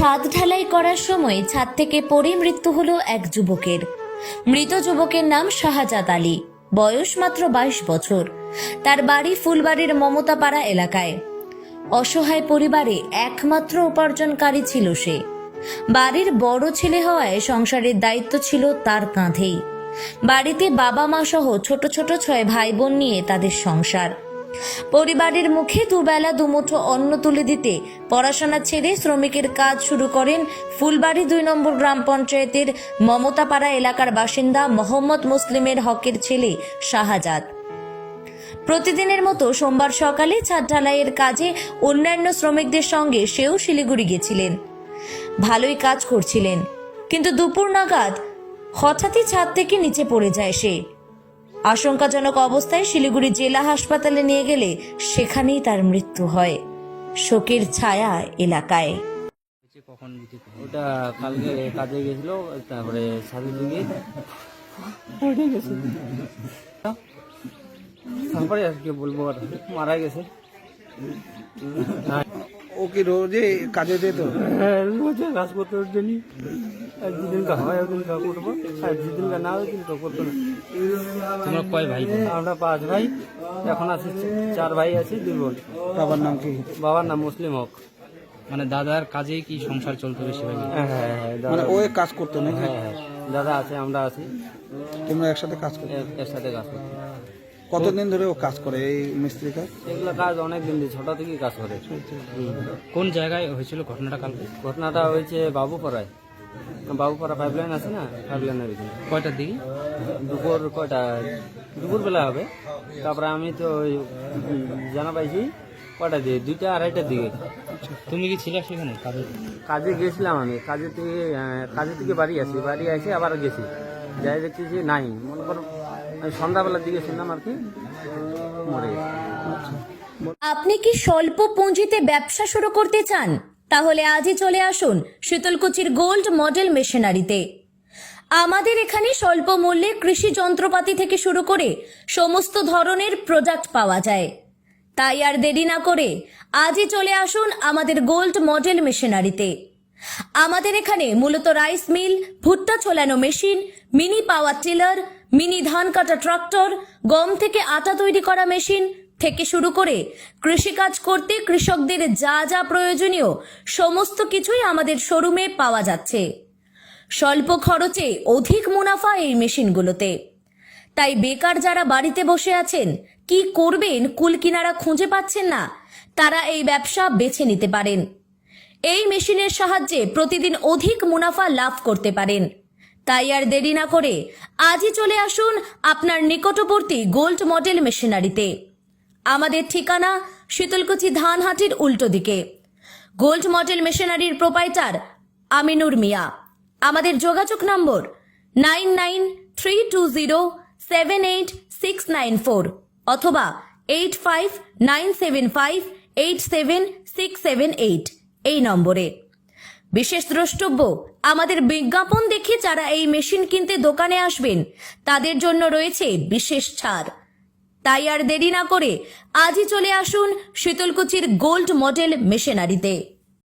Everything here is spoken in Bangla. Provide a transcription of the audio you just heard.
ছাদ ঢালাই করার সময় ছাদ থেকে পড়ে মৃত্যু হলো এক যুবকের। মৃত যুবকের নাম শাহজাদ আলী। বয়স মাত্র বাইশ বছর। তার বাড়ি ফুলবাড়ির মমতাপাড়া এলাকায়। অসহায় পরিবারে একমাত্র উপার্জনকারী ছিল সে। বাড়ির বড় ছেলে হওয়ায় সংসারের দায়িত্ব ছিল তার কাঁধেই। বাড়িতে বাবা মা সহ ছোট ছোট ছয় ভাই বোন নিয়ে তাদের সংসার। পরিবারের মুখে দুবেলা দুমুঠো অন্ন তুলে দিতে পড়াশোনা ছেড়ে শ্রমিকের কাজ শুরু করেন ফুলবাড়ি দুই নম্বর গ্রাম পঞ্চায়েতের মমতাপাড়া এলাকার বাসিন্দা মোহাম্মদ মুসলিমের হকের ছেলে শাহজাদ। প্রতিদিনের মতো সোমবার সকালে ছাদ ঢালাইয়ের কাজে অন্যান্য শ্রমিকদের সঙ্গে সেও শিলিগুড়ি গেছিলেন। ভালোই কাজ করছিলেন। কিন্তু দুপুর নাগাদ হঠাৎই ছাদ থেকে নিচে পড়ে যায় সে। আশঙ্কাজনক অবস্থায় শিলিগুড়ি জেলা হাসপাতালে নিয়ে গেলে সেখানেই তার মৃত্যু হয়। শোকের ছায়া এলাকায়। কখন ওটা কালকে কাজে গেছিল, তারপরে সাথে দিকে তারপরে আর কি বলব আর মারা গেছে। ও কি রোজে কাজে যেত? হ্যাঁ রোজে কাজ করতে জন্য এক দুদিন হয় একদিন কা করব। আর যেদিন না ওই দিন কা করতো না। তোমরা কয় ভাই আমরা পাঁচ ভাই। এখন আছি চার ভাই আছি দুই বোন বাবার নাম কি? বাবার নাম মুসলিম হক। মানে দাদার কাজেই কি সংসার চলতো বেশিরভাগ হ্যাঁ হ্যাঁ হ্যাঁ মানে ও কাজ করতো না হ্যাঁ হ্যাঁ দাদা আছে আমরা আছি। তোমরা একসাথে কাজ করতো? এর কাজ করছি কতদিন ধরে ও কাজ করে এই মিস্ত্রি কাজ? এগুলো কাজ অনেক দিন দিয়ে ছোট থেকেই কাজ করে। কোন জায়গায় হয়েছিল ঘটনাটা কালকে? ঘটনাটা হয়েছে বাবুপাড়ায়। বাবুপাড়া পাইপ লাইন আছে না? পাইপ লাইনের কয়টার দিকে? দুপুর কয়টা? দুপুর বেলা হবে। তারপরে আমি তো ওই জানা পাইছি কয়টা দিয়ে দুইটা আড়াইটার দিকে। তুমি কি ছিলে সেখানে কাজে? কাজে গেছিলাম আমি। কাজে থেকে কাজে থেকে বাড়ি আসি। বাড়ি এসে আবার গেছি। যাই দেখছি যে নাই। মনে করো সন্ধ্যাবেলার দিকে শুনলাম আর কি আপনি কি স্বল্প পুঁজিতে ব্যবসা শুরু করতে চান? তাহলে আজই চলে আসুন শীতলকুচির গোল্ড মডেল মেশিনারিতে। আমাদের এখানে স্বল্প মূল্যে কৃষি যন্ত্রপাতি থেকে শুরু করে সমস্ত ধরনের প্রোডাক্ট পাওয়া যায়। তাই আর দেরি না করে আজই চলে আসুন আমাদের গোল্ড মডেল মেশিনারিতে। আমাদের এখানে মূলত রাইস মিল, ভুট্টা ছোলানো machine, mini power tiller mini ধান কাটা ট্রাক্টর, গম থেকে আটা তৈরি করা মেশিন থেকে শুরু করে কৃষিকাজ করতে কৃষকদের যা যা প্রয়োজনীয় সমস্ত কিছুই আমাদের শোরুমে পাওয়া যাচ্ছে। স্বল্প খরচে অধিক মুনাফা এই মেশিনগুলোতে। তাই বেকার যারা বাড়িতে বসে আছেন, কি করবেন, কুল কিনারা খুঁজে পাচ্ছেন না, তারা এই ব্যবসা বেছে নিতে পারেন। এই মেশিনের সাহায্যে প্রতিদিন অধিক মুনাফা লাভ করতে পারেন। তাই আর দেরি না করে আজই চলে আসুন আপনার নিকটবর্তী গোল্ড মডেল মেশিনারিতে। আমাদের ঠিকানা শীতলকুচি ধানহাটির উল্টো দিকে। গোল্ড মডেল মেশিনারির প্রোপাইটার আমিনুর মিয়া। আমাদের যোগাযোগ নম্বর nine nine three two zero seven eight six nine four অথবা eight five nine seven five eight seven six seven eight এই নম্বরে। বিশেষ দ্রষ্টব্য আমাদের বিজ্ঞাপন দেখে যারা এই মেশিন কিনতে দোকানে আসবেন, তাদের জন্য রয়েছে বিশেষ ছাড়। তাই আর দেরি না করে আজই চলে আসুন শীতলকুচির গোল্ড মডেল মেশিনারিতে।